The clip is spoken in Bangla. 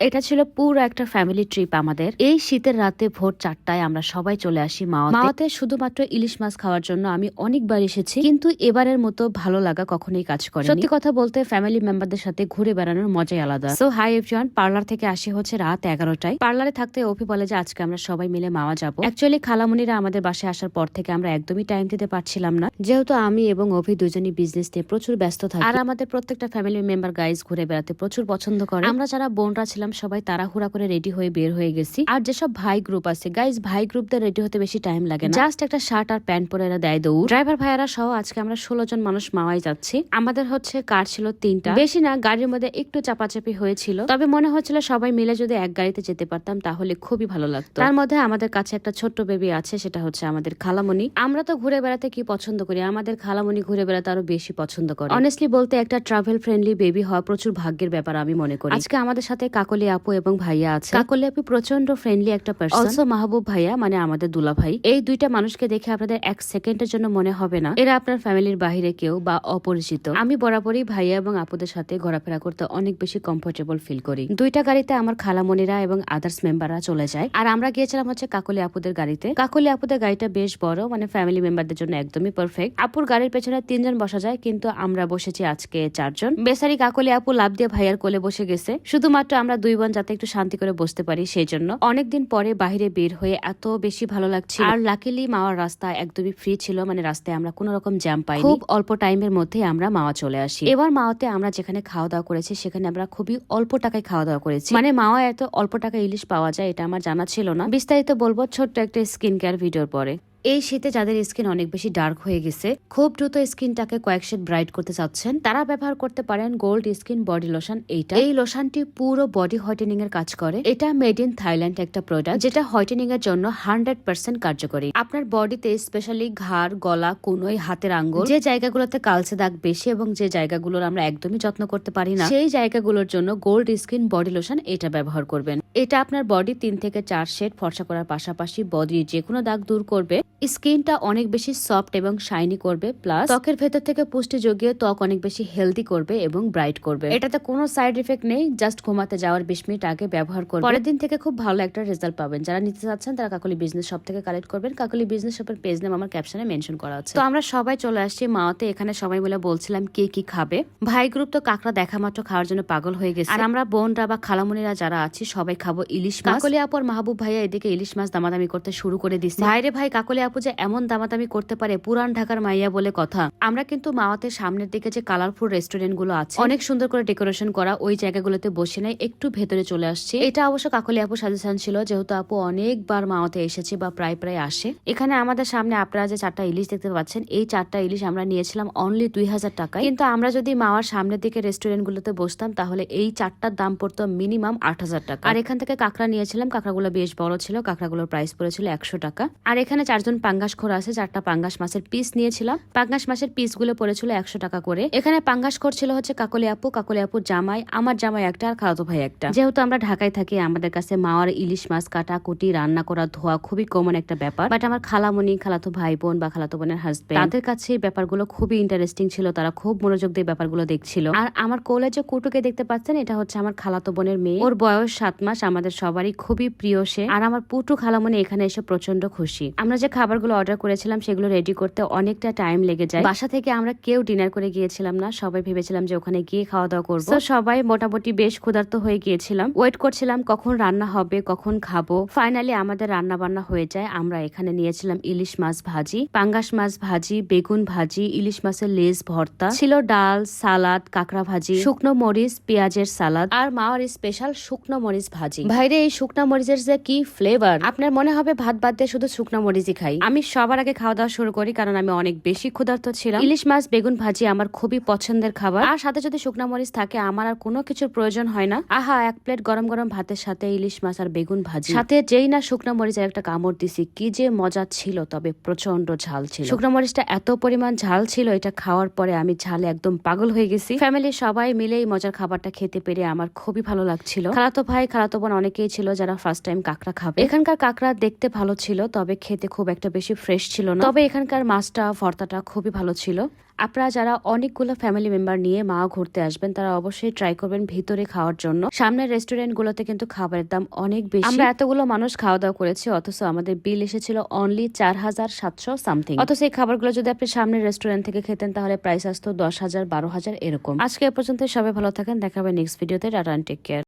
এটা ছিল পুরো একটা ফ্যামিলি ট্রিপ আমাদের। এই শীতের রাতে ভোর চারটায় আমরা সবাই চলে আসি মাওয়াতে। মাওয়াতে শুধুমাত্র ইলিশ মাছ খাওয়ার জন্য আমি অনেকবার এসেছি, কিন্তু এবারের মতো ভালো লাগা কখনোই কাজ করে সত্যি কথা বলতে ফ্যামিলি মেম্বারদের সাথে ঘুরে বেড়ানোর মজাই আলাদা। সো হাই এভরিওয়ান পার্লার থেকে আসি হচ্ছে রাত এগারোটায়। পার্লারে থাকতে অপি বলে যে, আজকে আমরা সবাই মিলে মাওয়া যাব। অ্যাকচুয়ালি খালামুনিরা আমাদের বাসায় আসার পর থেকে আমরা একদমই টাইম দিতে পারছিলাম না। যেহেতু আমি এবং অভি দুজনই বিজনেস নিয়ে প্রচুর ব্যস্ত থাকি, আর আমাদের প্রত্যেকটা ফ্যামিলি মেম্বার গাইজ ঘুরে বেড়াতে প্রচুর পছন্দ করে। আমরা যারা বোনরা ছিলাম সবাই তাড়াহুড়া করে রেডি হয়ে বের হয়ে গেছি। আর যেসব ভাই গ্রুপ আছে গাইজ ভাই গ্রুপদের রেডি হতে বেশি টাইম লাগে জাস্ট একটা শার্ট আর প্যান্ট পরে এরা দেয় দৌড়। ড্রাইভার ভাইয়ারা সহ আজকে আমরা ষোলো জন মানুষ মাওয়াই যাচ্ছি। আমাদের হচ্ছে কার ছিল তিনটা। বেশি না, গাড়ির মধ্যে একটু চাপাচাপি হয়েছিল। তবে মনে হচ্ছিল সবাই মিলে যদি এক গাড়িতে যেতে পারতাম, তাহলে খুবই ভালো লাগতো। তার মধ্যে আমাদের কাছে একটা ছোট্ট বেবি আছে, সেটা হচ্ছে আমাদের খালামণি। আমরা তো ঘুরে বেড়াতে কি পছন্দ করি? আমাদের খালামণি ঘুরে বেড়াতে আরও বেশি পছন্দ করে। অনেস্টলি বলতে একটা ট্রাভেল ফ্রেন্ডলি বেবি হওয়া প্রচুর ভাগ্যের ব্যাপার আমি মনে করি। আজকে আমাদের সাথে কাকলি আপু এবং ভাইয়া আছে। কাকলি আপু প্রচণ্ড ফ্রেন্ডলি একটা পার্সন অলসো মাহবুব ভাইয়া মানে আমাদের দুলা ভাই এই দুইটা মানুষকে দেখে আপনাদের এক সেকেন্ডের জন্য মনে হবে না। এরা আপনার ফ্যামিলির বাহিরে কেউ বা অপরিচিত। আমি বরাবরই ভাইয়া এবং আপুদের সাথে ঘোরাফেরা করতে অনেক বেশি কমফোর্টেবল ফিল করি। দুইটা গাড়িতে আমার খালামণিরা এবং আদার্স মেম্বাররা চলে যায়। আর আমরা গিয়েছিলাম হচ্ছে কাকলি আপুদের গাড়িতে। কাকলি আপুদের গাড়িটা বেশ বড় মানে ফ্যামিলি মেম্বারদের জন্য একদমই পারফেক্ট আপুর গাড়ির পেছনে তিনজন বসা যায় কিন্তু আমরা বসেছি আজকে চারজন। বেসারি কাকলি আপু লাভ দিয়ে ভাইয়ার কোলে বসে গেছে। শুধুমাত্র আমরা দুই বোন যাতে একটু শান্তি করে বসতে পারি সেই জন্য অনেকদিন পরে বাহিরে বের হয়ে এত বেশি ভালো লাগছে আর লাকিলি মাওয়ার রাস্তা একদমই ফ্রি ছিল মানে রাস্তায় আমরা কোনো রকম জ্যাম পাই খুব অল্প টাইমের মধ্যে আমরা মাওয়া চলে আসি। এবার মাওয়াতে আমরা যেখানে খাওয়া দাওয়া করেছি, সেখানে আমরা খুবই অল্প টাকায় খাওয়া দাওয়া করেছি। মানে মাওয়া এত অল্প টাকা ইলিশ পাওয়া যায়, এটা আমার জানা ছিল না। বিস্তারিত বলব ছোট্ট একটা স্কিন কেয়ার ভিডিওর পরে। এই শীতে যাদের স্কিন অনেক বেশি ডার্ক হয়ে গেছে, খুব দ্রুত স্কিনটাকে কয়েক শেড ব্রাইট করতে চাচ্ছেন, তারা ব্যবহার করতে পারেন গোল্ড স্কিন বডি লোশন এইটা। এই লোশনটি পুরো বডি হোয়াইটেনিং এর কাজ করে। এটা মেড ইন থাইল্যান্ড একটা প্রোডাক্ট, যেটা হোয়াইটেনিং এর জন্য হান্ড্রেড পার্সেন্ট কার্যকরী। আপনার বডিতে স্পেশালি ঘাড়, গলা, কোনোই, হাতের আঙ্গুল, যে জায়গাগুলোতে কালচে দাগ বেশি এবং যে জায়গাগুলোর আমরা একদমই যত্ন করতে পারি না, সেই জায়গাগুলোর জন্য গোল্ড স্কিন বডি লোশন এটা ব্যবহার করবেন। এটা আপনার বডি তিন থেকে চার শেড ফর্সা করার পাশাপাশি বডির যে কোনো দাগ দূর করবে। স্কিনটা অনেক বেশি সফট এবং শাইনি করবে, প্লাস ত্বকের ভেতর থেকে পুষ্টি যোগিয়ে ত্বক অনেক বেশি হেলদি করবে এবং ব্রাইট করবে। এটাতে কোনো সাইড ইফেক্ট নেই, জাস্ট ঘুমাতে যাওয়ার বিশ মিনিট আগে ব্যবহার করবে। পরের দিন থেকে খুব ভালো একটা রেজাল্ট পাবেন। যারা নিতে চাচ্ছেন, তারা কাকলি বিজনেস শপ থেকে কালেক্ট করবেন। কাকলি বিজনেস শপের পেজ নেম আমার ক্যাপশনে মেনশন করা আছে। তো আমরা সবাই চলে আসছি মাওতে। এখানে সবাই মিলে বলছিলাম কে কি খাবে। ভাই গ্রুপ তো কাকড়া দেখা মাত্র খাওয়ার জন্য পাগল হয়ে গেছে। আর আমরা বোনরা বা খালামুনিরা যারা আছি, সবাই খাব ইলিশ মাছ। কাকলি আপুর মাহবুব ভাইয়া এদিকে ইলিশ মাছ দামাদামি করতে শুরু করে দিচ্ছে। ভাইরে ভাই, কাকলি আপু যে এমন দামাদামি করতে পারে পুরান ঢাকার মাইয়া বলে কথা। আমরা কিন্তু মাওয়াতে সামনের দিকে যে কালারফুল রেস্টুরেন্টগুলো আছে, অনেক সুন্দর করে ডেকোরেশন করা ওই জায়গাগুলোতে বসে নাই, একটু ভেতরে চলে আসছে। এটা অবশ্য কাকলি আপু সাজেশন ছিল, যেহেতু আপু অনেকবার মাওয়াতে এসেছে বা প্রায় প্রায় আসে। এখানে আমাদের সামনে আপনারা যে চারটা ইলিশ দেখতে পাচ্ছেন, এই চারটা ইলিশ আমরা নিয়েছিলাম অনলি দুই হাজার টাকা কিন্তু আমরা যদি মাওয়ার সামনের দিকে রেস্টুরেন্ট গুলোতে বসতাম, তাহলে এই চারটার দাম পড়তো মিনিমাম আট হাজার টাকা। আর এখান থেকে কাঁকড়া নিয়েছিলাম, কাঁকড়াগুলো বেশ বড় ছিল, কাঁকড়াগুলোর প্রাইস পড়েছিল একশো টাকা। আর এখানে চারজন পাঙ্গাস খোর আছে, চারটা পাঙ্গাস মাছের পিস নিয়েছিলাম। পাঙ্গাস মাছের পিসগুলো পড়েছিল একশো টাকা করে। এখানে পাঙ্গাস খোর ছিল হচ্ছে কাকলি আপু, কাকলি আপুর জামাই, আমার জামাই একটা আর খালাতো ভাই একটা। যেহেতু আমরা ঢাকায় থাকি, আমাদের কাছে মাওয়ার ইলিশ মাছ কাটা কুটি রান্না করা ধোয়া খুবই কমন একটা ব্যাপার। বাট আমার খালামণি খালাতো ভাই বোন বা খালাতো বোনের হাজবেন্ড তাদের কাছে এই ব্যাপারগুলো খুবই ইন্টারেস্টিং ছিল। তারা খুব মনোযোগ দিয়ে ব্যাপারগুলো দেখছিল। আর আমার কোলে যে কুটুকে দেখতে পাচ্ছেন, এটা হচ্ছে আমার খালাতো বোনের মেয়ে। ওর বয়স সাত মাস, আমাদের সবারই খুবই প্রিয় সে। আর আমার পুটু খালামণি এখানে এসে প্রচণ্ড খুশি। আমরা যে খাবারগুলো অর্ডার করেছিলাম, সেগুলো রেডি করতে অনেকটা টাইম লেগে যায়। বাসা থেকে আমরা কেউ ডিনার করে গিয়েছিলাম না, সবাই ভেবেছিলাম যে ওখানে গিয়ে খাওয়া দাওয়া করব। সবাই মোটামুটি বেশ ক্ষুধার্ত হয়ে গিয়েছিলাম। ওয়েট করছিলাম কখন রান্না হবে, কখন খাব। ফাইনালি আমাদের রান্না বান্না হয়ে যায়, আমরা এখানে নিয়েছিলাম ইলিশ মাছ ভাজি, পাঙ্গাস মাছ ভাজি, বেগুন ভাজি, ইলিশ মাছের লেজ ভর্তা। ছিল ডাল, সালাদ, কাঁকড়া ভাজি, শুকনো মরিচ, পেঁয়াজের সালাদ আর মাওয়ার স্পেশাল শুকনো মরিচ ভাজি। ভাইরে এই শুকনো মরিচের যে কি ফ্লেভার আপনার মনে হবে ভাত বাদ দিয়ে শুধু শুকনো মরিচই খাই। আমি সবার আগে খাওয়া দাওয়া শুরু করি কারণ আমি অনেক বেশি ক্ষুধার্ত ছিলাম। ইলিশ মাছ বেগুন ভাজি আমার খুবই পছন্দের খাবার। আর সাথে যদি শুকনো মরিচ থাকে আমার আর কোনো কিছুর প্রয়োজন হয় না। আহা এক প্লেট গরম গরম ভাতের সাথে ইলিশ মাছ আর বেগুন ভাজি। সাথে যেই না শুকনো মরিচের একটা কামড় দিছি কি যে মজা ছিল তবে প্রচণ্ড ঝাল ছিল। শুকনো মরিচটা এত পরিমাণ ঝাল ছিল এটা খাওয়ার পরে আমি ঝালে একদম পাগল হয়ে গেছি। ফ্যামিলির সবাই মিলে এই মজার খাবারটা খেতে পেরে আমার খুবই ভালো লাগছিল। খালাতো ভাই খালাতো বোন অনেকেই ছিল যারা ফার্স্ট টাইম কাঁকড়া খাবে। এখানকার কাঁকড়া দেখতে ভালো ছিল তবে খেতে খুব একটা একটা বেশি ফ্রেশ ছিল না। তবে এখানকার মাছটা, ভর্তাটা খুবই ভালো ছিল। আপনারা যারা অনেকগুলো ফ্যামিলি মেম্বার নিয়ে মা ঘুরতে আসবেন, তারা অবশ্যই ট্রাই করবেন ভিতরে খাওয়ার জন্য। সামনের রেস্টুরেন্ট গুলোতে কিন্তু খাবারের দাম অনেক বেশি। আমরা এতগুলো মানুষ খাওয়া দাওয়া করেছি, অথচ আমাদের বিল এসেছিল অনলি চার হাজার সাতশো সামথিং অথচ এই খাবারগুলো যদি আপনি সামনের রেস্টুরেন্ট থেকে খেতেন, তাহলে প্রাইস আসতো দশ হাজার, বারো হাজার এরকম। আজকে এ পর্যন্ত সবাই ভালো থাকেন, দেখাবে নেক্সট ভিডিওতে টাটা টেক কেয়ার